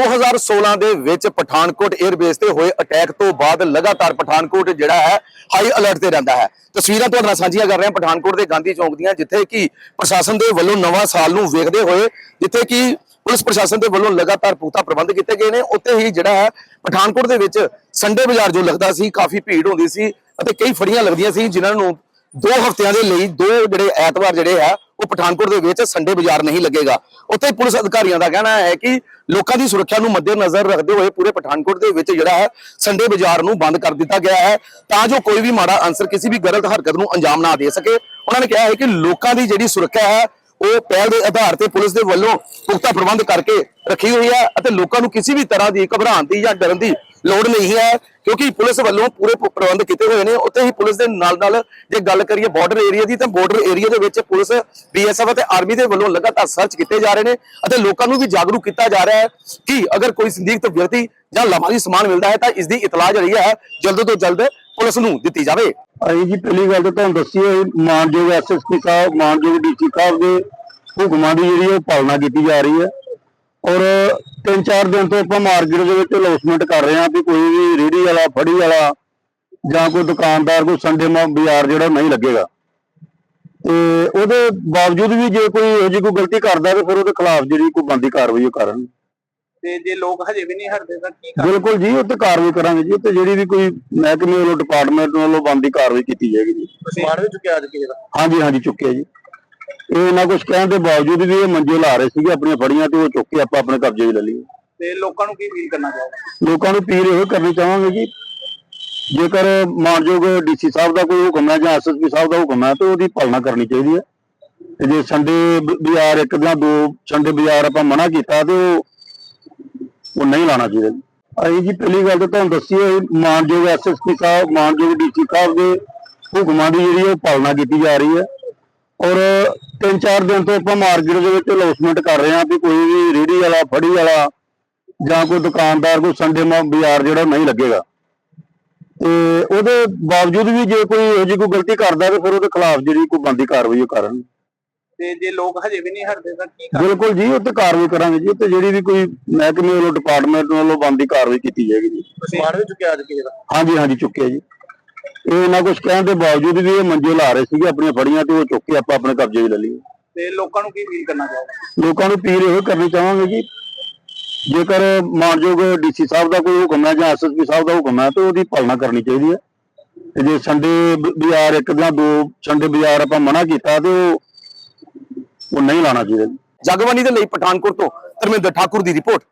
2016 ਦੇ ਵਿੱਚ ਪਠਾਨਕੋਟ 에ਅਰਬੇਸ ਤੇ ਹੋਏ ਅਟੈਕ ਤੋਂ ਬਾਅਦ ਲਗਾਤਾਰ ਪਠਾਨਕੋਟ ਜਿਹੜਾ ਹੈ ਹਾਈ ਅਲਰਟ ਤੇ ਰਹਿੰਦਾ ਹੈ। ਤਸਵੀਰਾਂ ਤੁਹਾਡੇ ਨਾਲ ਸਾਂਝੀਆਂ ਕਰ ਰਹੇ ਹਾਂ ਪਠਾਨਕੋਟ ਦੇ ਗਾਂਧੀ ਚੌਂਕ ਦੀਆਂ, ਜਿੱਥੇ ਕਿ ਪ੍ਰਸ਼ਾਸਨ ਦੇ ਵੱਲੋਂ ਨਵਾਂ ਸਾਲ ਨੂੰ ਵੇਖਦੇ ਹੋਏ ਜਿੱਥੇ ਕਿ ਪੁਲਿਸ ਪ੍ਰਸ਼ਾਸਨ ਦੇ ਵੱਲੋਂ ਲਗਾਤਾਰ ਪੁਖਤਾ ਪ੍ਰਬੰਧ ਕੀਤੇ ਗਏ ਨੇ। ਉੱਥੇ ਹੀ ਜਿਹੜਾ ਹੈ ਪਠਾਨਕੋਟ ਦੇ ਵਿੱਚ ਸੰਡੇ ਬਾਜ਼ਾਰ ਜੋ ਲੱਗਦਾ ਸੀ, ਕਾਫੀ ਭੀੜ ਹੁੰਦੀ ਸੀ ਅਤੇ ਕਈ ਫੜੀਆਂ ਲੱਗਦੀਆਂ ਸੀ, ਜਿਨ੍ਹਾਂ ਨੂੰ ਦੋ ਹਫ਼ਤਿਆਂ ਦੇ ਲਈ ਦੋ ਜਿਹੜੇ ਐਤਵਾਰ ਜਿਹੜੇ ਆ, ਉਹ ਪਠਾਨਕੋਟ ਦੇ ਵਿੱਚ ਸੰਡੇ ਬਾਜ਼ਾਰ ਨਹੀਂ ਲੱਗੇਗਾ। ਉੱਥੇ ਪੁਲਿਸ ਅਧਿਕਾਰੀਆਂ ਦਾ ਕਹਿਣਾ ਹੈ ਕਿ ਲੋਕਾਂ ਦੀ ਸੁਰੱਖਿਆ ਨੂੰ ਮੱਦੇਨਜ਼ਰ ਰੱਖਦੇ ਹੋਏ ਪੂਰੇ ਪਠਾਨਕੋਟ ਦੇ ਵਿੱਚ ਜਿਹੜਾ ਹੈ ਸੰਡੇ ਬਾਜ਼ਾਰ ਨੂੰ ਬੰਦ ਕਰ ਦਿੱਤਾ ਗਿਆ ਹੈ। ਤਾਂ ਜੋ ਕੋਈ ਵੀ ਮਾੜਾ ਅਨਸਰ ਕਿਸੇ ਵੀ ਗਲਤ ਹਰਕਤ ਨੂੰ ਅੰਜਾਮ ਨਾ ਦੇ ਸਕੇ, ਉਹਨਾਂ ਨੇ ਕਿਹਾ ਹੈ ਕਿ ਲੋਕਾਂ ਦੀ ਜਿਹੜੀ ਸੁਰੱਖਿਆ ਹੈ, ਉਹ ਪਹਿਲ ਦੇ ਆਧਾਰ ਤੇ ਪੁਲਿਸ ਦੇ ਵੱਲੋਂ ਪੁਖਤਾ ਪ੍ਰਬੰਧ ਕਰਕੇ ਰੱਖੀ ਹੋਈ ਹੈ ਅਤੇ ਲੋਕਾਂ ਨੂੰ ਕਿਸੇ ਵੀ ਤਰ੍ਹਾਂ ਦੀ ਘਬਰਾਉਣ ਦੀ ਜਾਂ ਡਰਨ ਦੀ ਲੋੜ ਨਹੀਂ ਹੈ, ਕਿਉਂਕਿ ਪੁਲਿਸ ਵੱਲੋਂ ਪੂਰੇ ਪ੍ਰਬੰਧ ਕੀਤੇ ਹੋਏ ਨੇ। ਉੱਥੇ ਹੀ ਪੁਲਿਸ ਦੇ ਨਾਲ ਨਾਲ ਜੇ ਗੱਲ ਕਰੀਏ ਬਾਰਡਰ ਏਰੀਆ ਦੀ, ਤਾਂ ਬਾਰਡਰ ਏਰੀਆ ਦੇ ਵਿੱਚ ਪੁਲਿਸ ਬੀਐਸਐਫ ਅਤੇ ਆਰਮੀ ਦੇ ਵੱਲੋਂ ਲਗਾਤਾਰ ਸਰਚ ਕੀਤੇ ਜਾ ਰਹੇ ਨੇ ਅਤੇ ਲੋਕਾਂ ਨੂੰ ਵੀ ਜਾਗਰੂਕ ਕੀਤਾ ਜਾ ਰਿਹਾ ਹੈ ਕਿ ਅਗਰ ਕੋਈ ਸੰਦਿਗਧ ਵਿਅਕਤੀ ਜਾਂ ਲਾਭਾਰੀ ਸਮਾਨ ਮਿਲਦਾ ਹੈ, ਤਾਂ ਇਸ ਦੀ ਇਤਲਾਹ ਜਿਹੜੀ ਹੈ, ਜਲਦ ਤੋਂ ਜਲਦ ਪੁਲਿਸ ਨੂੰ ਦਿੱਤੀ ਜਾਵੇ। ਅਸੀਂ ਜੀ, ਪਹਿਲੀ ਗੱਲ ਤਾਂ ਤੁਹਾਨੂੰ ਦੱਸੀ ਹੈ ਮਾਨਯੋਗ ਐਸਐਸਪੀ ਸਾਹਿਬ, ਮਾਨਯੋਗ ਡੀਸੀ ਸਾਹਿਬ ਦੇ ਹੁਕਮਾਂ ਦੀ ਜਿਹੜੀ ਉਹ ਪਾਲਣਾ ਕੀਤੀ ਜਾ ਰਹੀ ਹੈ। ਔਰ ਤਿੰਨ ਚਾਰ ਦਿਨ ਤੋਂ ਆਪਾਂ ਮਾਰਕੀਟ ਦੇ ਵਿੱਚ ਅਨਾਉਂਸਮੈਂਟ ਕਰ ਰਹੇ ਹਾਂ ਕਿ ਕੋਈ ਵੀ ਰੇਹੜੀ ਵਾਲਾ ਫੜੀ ਵਾਲਾ ਜਾਂ ਕੋਈ ਦੁਕਾਨਦਾਰ ਕੋਈ ਸੰਡੇ ਮਾ ਬਾਜ਼ਾਰ ਜਿਹੜਾ ਨਹੀਂ ਲੱਗੇਗਾ। ਤੇ ਉਹਦੇ ਬਾਵਜੂਦ ਵੀ ਜੇ ਕੋਈ ਇਹੋ ਜਿਹੀ ਕੋਈ ਗਲਤੀ ਕਰਦਾ ਤੇ ਫਿਰ ਉਹਦੇ ਖਿਲਾਫ ਜਿਹੜੀ ਕੋਈ ਬੰਦੀ ਕਾਰਵਾਈ ਉਹ ਕਰਨ। ਤੇ ਜੇ ਲੋਕ ਹਜੇ ਵੀ ਨਹੀਂ ਹਟਦੇ ਤਾਂ ਕੀ ਕਰ ਬਿਲਕੁਲ ਜੀ ਉਹ ਤੇ ਕਾਰਵਾਈ ਕਰਾਂਗੇ ਜੀ। ਤੇ ਜਿਹੜੀ ਵੀ ਕੋਈ ਮਹਿਕਮੇ ਵੱਲੋਂ ਡਿਪਾਰਟਮੈਂਟ ਵੱਲੋਂ ਬੰਦੀ ਕਾਰਵਾਈ ਕੀਤੀ ਜਾਏਗੀ ਜੀ। ਸਮਾਨ ਵੀ ਚੁੱਕਿਆ ਅੱਜ ਕਿਸੇ ਦਾ? ਹਾਂਜੀ ਹਾਂਜੀ ਚੁੱਕਿਆ ਜੀ। ਇਹ ਇਹਨਾਂ ਕੁਝ ਕਹਿਣ ਦੇ ਬਾਵਜੂਦ ਵੀ ਇਹ ਮੰਜੇ ਲਾ ਰਹੇ ਸੀਗੇ ਆਪਣੀਆਂ ਫੜੀਆਂ ਤੇ ਉਹ ਚੁੱਕ ਕੇ ਆਪਾਂ ਆਪਣੇ ਕਬਜ਼ੇ 'ਚ ਲੈ ਲਈਏ। ਤੇ ਲੋਕਾਂ ਨੂੰ ਕੀ ਅਪੀਲ ਕਰਨਾ ਚਾਹੋਗੇ? ਲੋਕਾਂ ਨੂੰ ਅਪੀਲ ਇਹੋ ਕਰਨੀ ਚਾਹਾਂਗੇ ਜੀ ਜੇਕਰ ਮਾਨਯੋਗ ਡੀਸੀ ਸਾਹਿਬ ਦਾ ਕੋਈ ਹੁਕਮ ਹੈ ਜਾਂ ਐਸਐਸਪੀ ਸਾਹਿਬ ਦਾ ਹੁਕਮ ਹੈ ਤੇ ਉਹਦੀ ਪਾਲਣਾ ਕਰਨੀ ਚਾਹੀਦੀ ਹੈ। ਤੇ ਜੇ ਸੰਡੇ ਬਾਜ਼ਾਰ ਇੱਕ ਜਾਂ ਦੋ ਸੰਡੇ ਬਾਜ਼ਾਰ ਆਪਾਂ ਮਨਾ ਕੀਤਾ ਤੇ ਉਹ ਉਹ ਨਹੀਂ ਲਾਣਾ ਚਾਹੀਦਾ। ਅਸੀਂ ਜੀ ਪਹਿਲੀ ਗੱਲ ਤਾਂ ਤੁਹਾਨੂੰ ਦੱਸੀ ਹੈ ਮਾਨਯੋਗ ਐਸਐਸਪੀ ਸਾਹਿਬ ਮਾਨਯੋਗ ਡੀਸੀ ਸਾਹਿਬ ਦੇ ਹੁਕਮਾਂ ਦੀ ਜਿਹੜੀ ਉਹ ਪਾਲਣਾ ਕੀਤੀ ਜਾ ਰਹੀ ਹੈ। ਔਰ ਤਿੰਨ ਚਾਰ ਦਿਨ ਤੋਂ ਆਪਾਂ ਮਾਰਕੀਟ ਦੇ ਵਿੱਚ ਅਨਾਉਂਸਮੈਂਟ ਕਰ ਰਹੇ ਹਾਂ ਕਿ ਕੋਈ ਵੀ ਰੇਹੜੀ ਵਾਲਾ ਫੜੀ ਵਾਲਾ ਜਾਂ ਕੋਈ ਦੁਕਾਨਦਾਰ ਕੋਈ ਸੰਡੇ ਮਾ ਬਾਜ਼ਾਰ ਜਿਹੜਾ ਨਹੀਂ ਲੱਗੇਗਾ। ਤੇ ਉਹਦੇ ਬਾਵਜੂਦ ਵੀ ਜੇ ਕੋਈ ਇਹੋ ਜਿਹੀ ਕੋਈ ਗਲਤੀ ਕਰਦਾ ਤੇ ਫਿਰ ਉਹਦੇ ਖਿਲਾਫ ਜਿਹੜੀ ਕੋਈ ਬੰਦੀ ਕਾਰਵਾਈ ਉਹ ਕਰਨ। ਤੇ ਜੇ ਲੋਕ ਹਜੇ ਵੀ ਨਹੀਂ ਹਟਦੇ ਤਾਂ ਕੀ ਕਰ ਬਿਲਕੁਲ ਜੀ ਉਹ ਤੇ ਕਾਰਵਾਈ ਕਰਾਂਗੇ ਜੀ। ਤੇ ਜਿਹੜੀ ਵੀ ਕੋਈ ਮਹਿਕਮੇ ਵੱਲੋਂ ਡਿਪਾਰਟਮੈਂਟ ਵੱਲੋਂ ਬੰਦੀ ਕਾਰਵਾਈ ਕੀਤੀ ਜਾਏਗੀ ਜੀ। ਸਮਾਨ ਵੀ ਚੁੱਕਿਆ ਅੱਜ ਕਿਸੇ ਦਾ? ਹਾਂਜੀ ਹਾਂਜੀ ਚੁੱਕਿਆ ਜੀ। ਇਹ ਇਹਨਾਂ ਕੁਝ ਕਹਿਣ ਦੇ ਬਾਵਜੂਦ ਵੀ ਇਹ ਮੰਜੇ ਲਾ ਰਹੇ ਸੀਗੇ ਆਪਣੀਆਂ ਫੜੀਆਂ ਤੇ ਉਹ ਚੁੱਕ ਕੇ ਆਪਾਂ ਆਪਣੇ ਕਬਜ਼ੇ 'ਚ ਲੈ ਲਈਏ। ਤੇ ਲੋਕਾਂ ਨੂੰ ਕੀ ਅਪੀਲ ਕਰਨਾ ਚਾਹੋਗੇ? ਲੋਕਾਂ ਨੂੰ ਅਪੀਲ ਇਹੋ ਕਰਨੀ ਚਾਹਾਂਗੇ ਜੀ ਜੇਕਰ ਮਾਨਯੋਗ ਡੀਸੀ ਸਾਹਿਬ ਦਾ ਕੋਈ ਹੁਕਮ ਹੈ ਜਾਂ ਐਸਐਸਪੀ ਸਾਹਿਬ ਦਾ ਹੁਕਮ ਹੈ ਤੇ ਉਹਦੀ ਪਾਲਣਾ ਕਰਨੀ ਚਾਹੀਦੀ ਹੈ। ਤੇ ਜੇ ਸੰਡੇ ਬਾਜ਼ਾਰ ਇੱਕ ਜਾਂ ਦੋ ਸੰਡੇ ਬਾਜ਼ਾਰ ਆਪਾਂ ਮਨਾ ਕੀਤਾ ਤੇ ਉਹ ਉਹ ਨਹੀਂ ਲਾਣਾ ਚਾਹੀਦਾ। ਜਗਬਾਨੀ ਦੇ ਲਈ ਪਠਾਨਕੋਟ ਤੋਂ ਧਰਮਿੰਦਰ ਠਾਕੁਰ ਦੀ ਰਿਪੋਰਟ।